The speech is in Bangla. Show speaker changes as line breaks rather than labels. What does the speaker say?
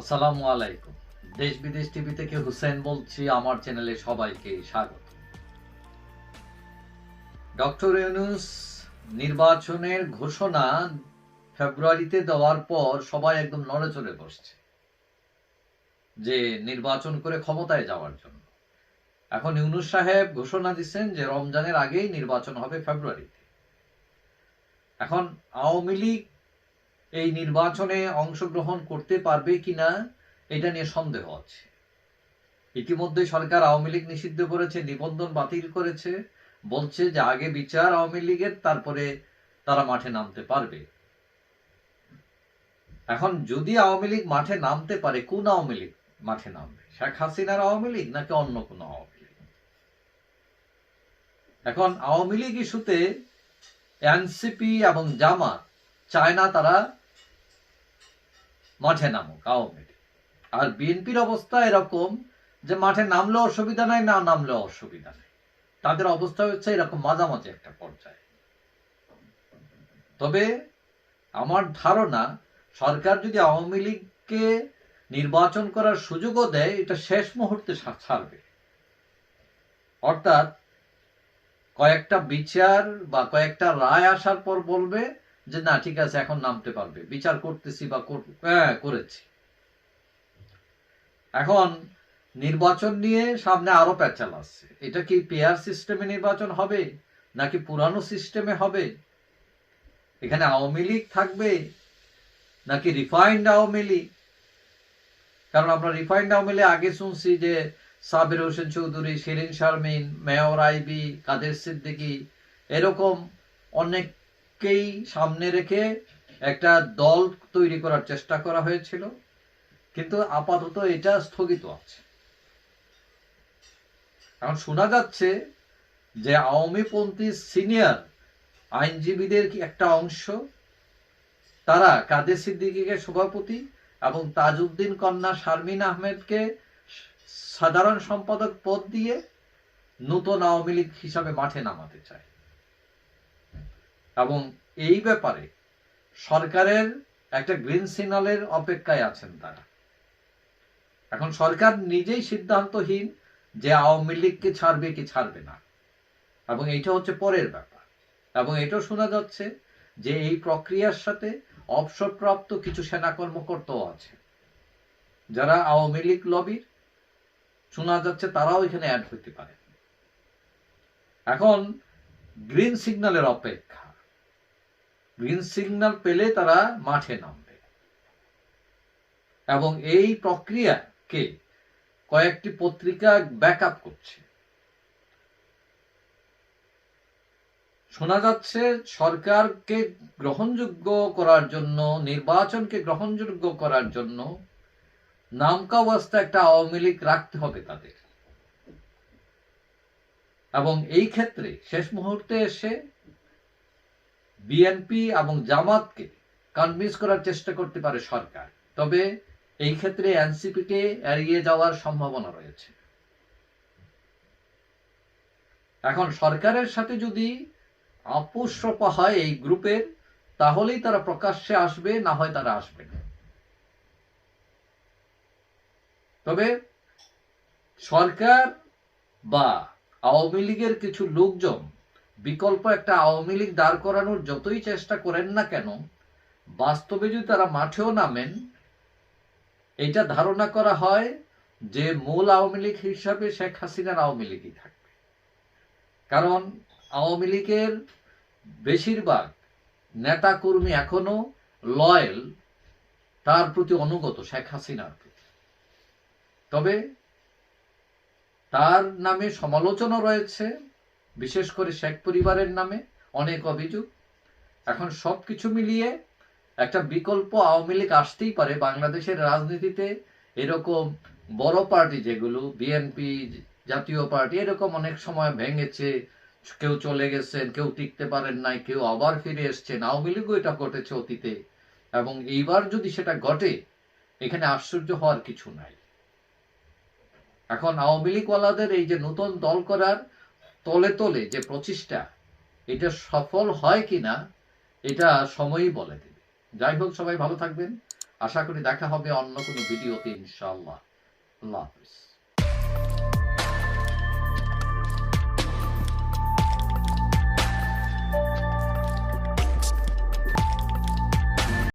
আসসালামু আলাইকুম। দেশ বিদেশ টিভি থেকে হুসেন বলছি, আমার চ্যানেলে সবাইকে স্বাগত। ডক্টর ইউনুস নির্বাচনের ঘোষণা ফেব্রুয়ারিতে দেওয়ার পর সবাই একদম নড়ে চড়ে বসছে যে নির্বাচন করে ক্ষমতায় যাওয়ার জন্য। এখন ইউনুস সাহেব ঘোষণা দিচ্ছেন যে রমজানের আগেই নির্বাচন হবে ফেব্রুয়ারিতে। এখন আওয়ামী লীগ এই নির্বাচনে অংশগ্রহণ করতে পারবে কিনা, এটা নিয়ে সন্দেহ আছে। ইতিমধ্যে সরকার আওয়ামী লীগ নিষিদ্ধ করেছে, নিবন্ধন বাতিল করেছে, বলছে যে আগে বিচার আওয়ামী লীগের, তারপরে তারা মাঠে নামতে পারবে। এখন যদি আওয়ামী লীগ মাঠে নামতে পারে, কোন আওয়ামী লীগ মাঠে নামবে? শেখ হাসিনার আওয়ামী লীগ নাকি অন্য কোন আওয়ামী লীগ? এখন আওয়ামী লীগ ইস্যুতে এনসিপি এবং জামাত চায় না তারা মাঠে নামুক, আওয়ামী আর বিএনপির অবস্থা এরকম যে মাঠে নামলেও অসুবিধা নাই, না নামলেও অসুবিধা নেই। তাদের অবস্থা হচ্ছে এরকম মাঝামাঝি একটা পর্যায়ে। তবে আমার ধারণা, সরকার যদি আওয়ামী লীগকে নির্বাচন করার সুযোগও দেয়, এটা শেষ মুহূর্তে ছাড়বে। অর্থাৎ কয়েকটা বিচার বা কয়েকটা রায় আসার পর বলবে যে, না, ঠিক আছে, এখন নামতে পারবে। বিচার করতেছি বা হ্যাঁ করেছি। এখন নির্বাচন নিয়ে সামনে আরও প্যাচাল আসছে। এটা কি পেয়ার সিস্টেমে নির্বাচন হবে, নাকি পুরানো সিস্টেমে হবে? এখানে আওয়ামী লীগ থাকবে, নাকি রিফাইন্ড আওয়ামী লীগ? কারণ আমরা রিফাইন্ড আওয়ামী লীগ আগে শুনছি যে, সাবির হোসেন চৌধুরী, শিরিন শারমিন, মেয়র আইবি, কাদের সিদ্দিকী, এরকম অনেককেই সামনে রেখে একটা দল তৈরি করার চেষ্টা করা হয়েছিল, কিন্তু আপাতত এটা স্থগিত আছে। এখন শোনা যাচ্ছে যে আওয়ামীপন্থী সিনিয়র আইনজীবীদের একটা অংশ? তারা কাদের সিদ্দিকীকে সভাপতি এবং তাজউদ্দিন কন্যা শারমিন আহমেদকে সাধারণ সম্পাদক পদ দিয়ে নতুন আওয়ামী লীগ হিসাবে মাঠে নামাতে চায়। এবং এই ব্যাপারে সরকারের একটা গ্রিন সিগন্যালের অপেক্ষায় আছেন তারা। এখন সরকার নিজেই সিদ্ধান্তহীন যে আওয়ামী লীগকে ছাড়বে কি ছাড়বে না। এবং এইটা হচ্ছে পরের ব্যাপার। এবং এটাও শোনা যাচ্ছে যে এই প্রক্রিয়ার সাথে অবসরপ্রাপ্ত কিছু সেনা কর্মকর্তাও আছে। যারা আওয়ামী লীগ লবির, শোনা যাচ্ছে তারাও এখানে অ্যাড হতে পারে। এখন গ্রিন সিগন্যালের অপেক্ষা। গ্রিন সিগন্যাল পেলে তারা মাঠে নামবে। এবং এই প্রক্রিয়াকে কয়েকটি পত্রিকা ব্যাকআপ করছে। শোনা যাচ্ছে সরকারকে গ্রহণযোগ্য করার জন্য, নির্বাচনকে গ্রহণযোগ্য করার জন্য নামকা অবস্থা একটা আওয়ামী লীগ রাখতে হবে তাদের। এবং এই ক্ষেত্রে শেষ মুহূর্তে এসে বিএনপি এবং জামাতকে কনভিন্স করার চেষ্টা করতে পারে সরকার। তবে এই ক্ষেত্রে এনসিপিকে এড়িয়ে যাওয়ার সম্ভাবনা রয়েছে। এখন সরকারের সাথে যদি আপোষরপা হয় এই গ্রুপের, তাহলেই তারা প্রকাশ্যে আসবে, না হয় তারা আসবে না। তবে সরকার বা আওয়ামী লীগের কিছু লোকজন বিকল্প একটা আওয়ামী লীগ দাঁড় করানোর যতই চেষ্টা করেন না কেন, বাস্তবে যদি তারা মাঠেও নামেন, এটা ধারণা করা হয় যে মূল আওয়ামী লীগ হিসাবে শেখ হাসিনার আওয়ামী লীগই থাকবে। কারণ আওয়ামী লীগের বেশিরভাগ নেতা কর্মী এখনও লয়েল, তার প্রতি অনুগত শেখ হাসিনার প্রতি। তবে তার নামে সমালোচনা রয়েছে বিশেষ করে শেখ পরিবারের নামে অনেক অভিযোগ। এখন সবকিছু মিলিয়ে একটা বিকল্প আওয়ামী লীগ আসতেই পারে। বাংলাদেশের রাজনীতিতে এরকম বড় পার্টি যেগুলো, বিএনপি, জাতীয় পার্টি, এরকম অনেক সময় ভেঙেছে। কেউ চলে গেছেন, কেউ টিকতে পারেন নাই, কেউ আবার ফিরে এসছেন। আওয়ামী লীগও এটা ঘটেছে অতীতে। এবং এইবার যদি সেটা ঘটে, এখানে আশ্চর্য হওয়ার কিছু নাই। এখন আওয়ামী লীগওয়ালাদের এই যে নতুন দল করার তলে তলে যে প্রচেষ্টা, এটা সফল হয় কিনা, এটা সময়ই বলে দেবে। যাই হোক, সবাই ভালো থাকবেন। আশা করি দেখা হবে অন্য কোনো ভিডিওতে, ইনশাআল্লাহ। আল্লাহ হাফিজ।